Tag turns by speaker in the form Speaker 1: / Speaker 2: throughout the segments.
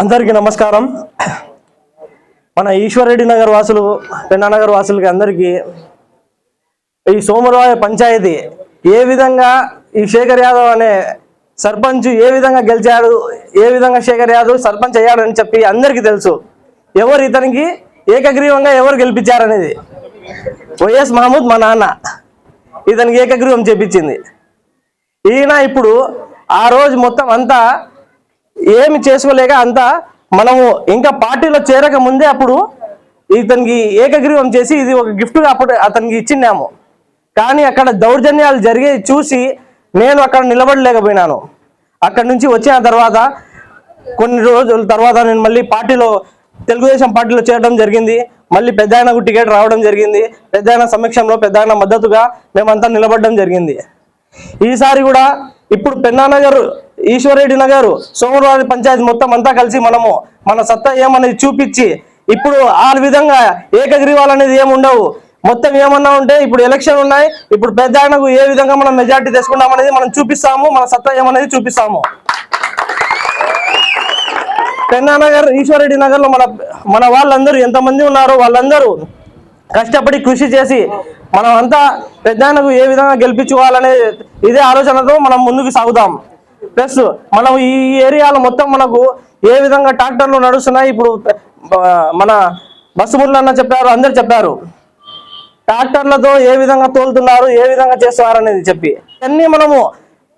Speaker 1: అందరికీ నమస్కారం. మన ఈశ్వరరెడ్డి నగర్ వాసులు పెన్నానగర్ వాసులకి అందరికీ ఈ సోమరాయ పంచాయతీ ఏ విధంగా ఈ శేఖర్ యాదవ్ అనే సర్పంచ్ ఏ విధంగా గెలిచాడు ఏ విధంగా శేఖర్ యాదవ్ సర్పంచ్ అయ్యాడని చెప్పి అందరికీ తెలుసు. ఎవరు ఇతనికి ఏకగ్రీవంగా ఎవరు గెలిపించారనేది? వైఎస్ మహమూద్ మా నాన్న ఇతనికి ఏకగ్రీవం చేపించింది. ఈయన ఇప్పుడు ఆ రోజు మొత్తం అంతా ఏమి చేసుకోలేక అంతా మనము ఇంకా పార్టీలో చేరక ముందే అప్పుడు ఇతనికి ఏకగ్రీవం చేసి ఇది ఒక గిఫ్ట్గా అప్పుడు అతనికి ఇచ్చిన్నాము కానీ అక్కడ దౌర్జన్యాలు జరిగే చూసి నేను అక్కడ నిలబడలేకపోయినాను. అక్కడి నుంచి వచ్చిన తర్వాత కొన్ని రోజుల తర్వాత నేను మళ్ళీ పార్టీలో తెలుగుదేశం పార్టీలో చేరడం జరిగింది. మళ్ళీ పెద్ద ఆయనకు టికెట్ రావడం జరిగింది. పెద్ద ఆయన సమక్షంలో పెద్ద ఆయన మద్దతుగా మేమంతా నిలబడడం జరిగింది. ఈసారి కూడా ఇప్పుడు పెన్నానగర్ ఈశ్వరెడ్డి నగర్ సోమవారి పంచాయతీ మొత్తం అంతా కలిసి మనము మన సత్తా ఏమనేది చూపించి ఇప్పుడు ఆ విధంగా ఏకగ్రీవాలు అనేది ఏమి ఉండవు. మొత్తం ఏమన్నా ఉంటే ఇప్పుడు ఎలక్షన్ ఉన్నాయి. ఇప్పుడు పెద్ద ఆయనకు ఏ విధంగా మనం మెజార్టీ తెచ్చుకుంటాం అనేది మనం చూపిస్తాము. మన సత్తా ఏమనేది చూపిస్తాము. పెన్నానగర్ ఈశ్వరెడ్డి నగర్లో మన మన వాళ్ళందరూ ఎంతమంది ఉన్నారో వాళ్ళందరూ కష్టపడి కృషి చేసి మనం అంతా పెద్దాయనకు ఏ విధంగా గెలిపించుకోవాలనే ఇదే ఆలోచనతో మనం ముందుకు సాగుదాం. ప్లస్ మనం ఈ ఏరియాలో మొత్తం మనకు ఏ విధంగా ట్రాక్టర్లు నడుస్తున్నాయి? ఇప్పుడు మన బస్సు అన్న చెప్పారు అందరు చెప్పారు. ట్రాక్టర్లతో ఏ విధంగా తోలుతున్నారు ఏ విధంగా చేస్తున్నారు అనేది చెప్పి. అన్నీ మనము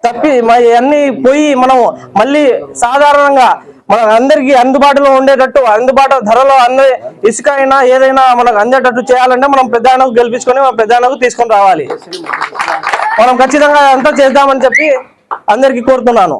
Speaker 1: తప్పి మ- అన్ని పోయి మనము మళ్ళీ సాధారణంగా మన అందరికీ అందుబాటులో ఉండేటట్టు అందుబాటు ధరలో అందే ఇసుక అయినా ఏదైనా మనకు అందేటట్టు చేయాలంటే మనం పెద్ద గెలిపించుకొని మన పెద్ద తీసుకొని రావాలి. మనం ఖచ్చితంగా అంతా చేద్దామని చెప్పి అందరికీ కోరుతున్నాను.